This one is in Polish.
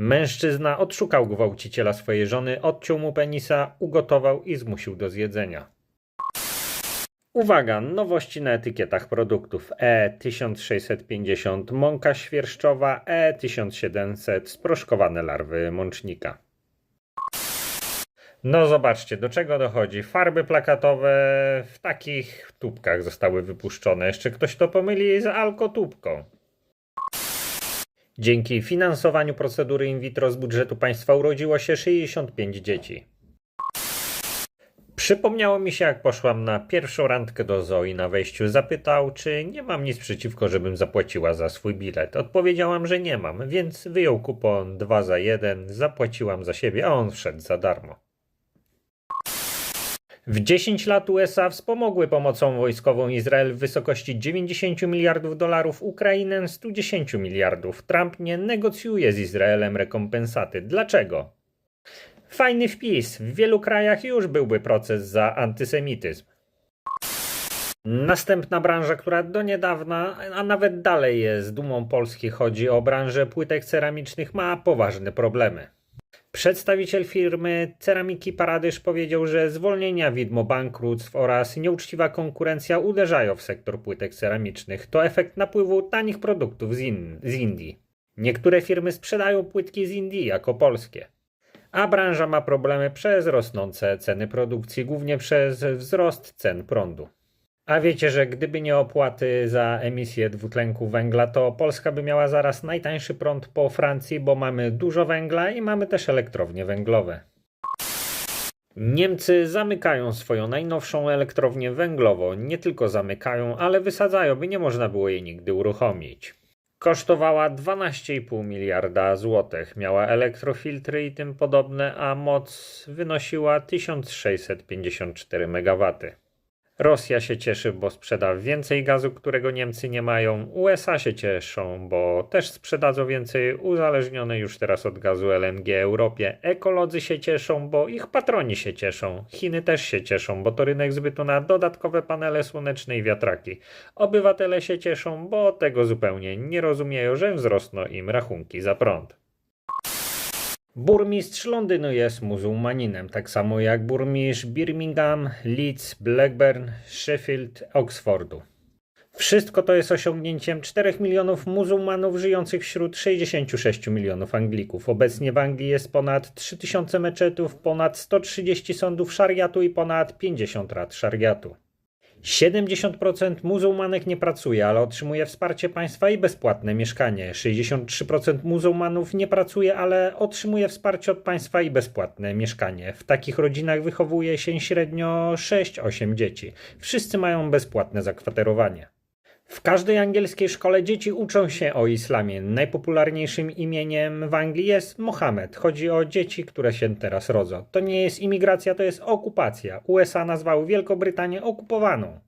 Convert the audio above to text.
Mężczyzna odszukał gwałciciela swojej żony, odciął mu penisa, ugotował i zmusił do zjedzenia. Uwaga, nowości na etykietach produktów E E1650 mąka świerszczowa, E1700 sproszkowane larwy mącznika. No zobaczcie, do czego dochodzi. Farby plakatowe w takich tubkach zostały wypuszczone. Jeszcze ktoś to pomyli z alkotubką. Dzięki finansowaniu procedury in vitro z budżetu państwa urodziło się 65 dzieci. Przypomniało mi się, jak poszłam na pierwszą randkę do Zoi na wejściu. Zapytał, czy nie mam nic przeciwko, żebym zapłaciła za swój bilet. Odpowiedziałam, że nie mam, więc wyjął kupon 2 za 1, zapłaciłam za siebie, a on wszedł za darmo. W 10 lat USA wspomogły pomocą wojskową Izrael w wysokości 90 miliardów dolarów, Ukrainę 110 miliardów. Trump nie negocjuje z Izraelem rekompensaty. Dlaczego? Fajny wpis. W wielu krajach już byłby proces za antysemityzm. Następna branża, która do niedawna, a nawet dalej jest dumą Polski, chodzi o branżę płytek ceramicznych, ma poważne problemy. Przedstawiciel firmy Ceramiki Paradyż powiedział, że zwolnienia widmo bankructw oraz nieuczciwa konkurencja uderzają w sektor płytek ceramicznych. To efekt napływu tanich produktów z, in- z Indii. Niektóre firmy sprzedają płytki z Indii jako polskie. A branża ma problemy przez rosnące ceny produkcji, głównie przez wzrost cen prądu. A wiecie, że gdyby nie opłaty za emisję dwutlenku węgla, to Polska by miała zaraz najtańszy prąd po Francji, bo mamy dużo węgla i mamy też elektrownie węglowe. Niemcy zamykają swoją najnowszą elektrownię węglową. Nie tylko zamykają, ale wysadzają, by nie można było jej nigdy uruchomić. Kosztowała 12,5 miliarda złotych, miała elektrofiltry i tym podobne, a moc wynosiła 1654 MW. Rosja się cieszy, bo sprzeda więcej gazu, którego Niemcy nie mają. USA się cieszą, bo też sprzedadzą więcej uzależnione już teraz od gazu LNG Europie. Ekolodzy się cieszą, bo ich patroni się cieszą. Chiny też się cieszą, bo to rynek zbytu na dodatkowe panele słoneczne i wiatraki. Obywatele się cieszą, bo tego zupełnie nie rozumieją, że wzrosną im rachunki za prąd. Burmistrz Londynu jest muzułmaninem, tak samo jak burmistrz Birmingham, Leeds, Blackburn, Sheffield, Oxfordu. Wszystko to jest osiągnięciem 4 milionów muzułmanów żyjących wśród 66 milionów Anglików. Obecnie w Anglii jest ponad 3000 meczetów, ponad 130 sądów szariatu i ponad 50 rad szariatu. 70% muzułmanek nie pracuje, ale otrzymuje wsparcie państwa i bezpłatne mieszkanie. 63% muzułmanów nie pracuje, ale otrzymuje wsparcie od państwa i bezpłatne mieszkanie. W takich rodzinach wychowuje się średnio 6-8 dzieci. Wszyscy mają bezpłatne zakwaterowanie. W każdej angielskiej szkole dzieci uczą się o islamie. Najpopularniejszym imieniem w Anglii jest Mohamed. Chodzi o dzieci, które się teraz rodzą. To nie jest imigracja, to jest okupacja. USA nazwały Wielką Brytanię okupowaną.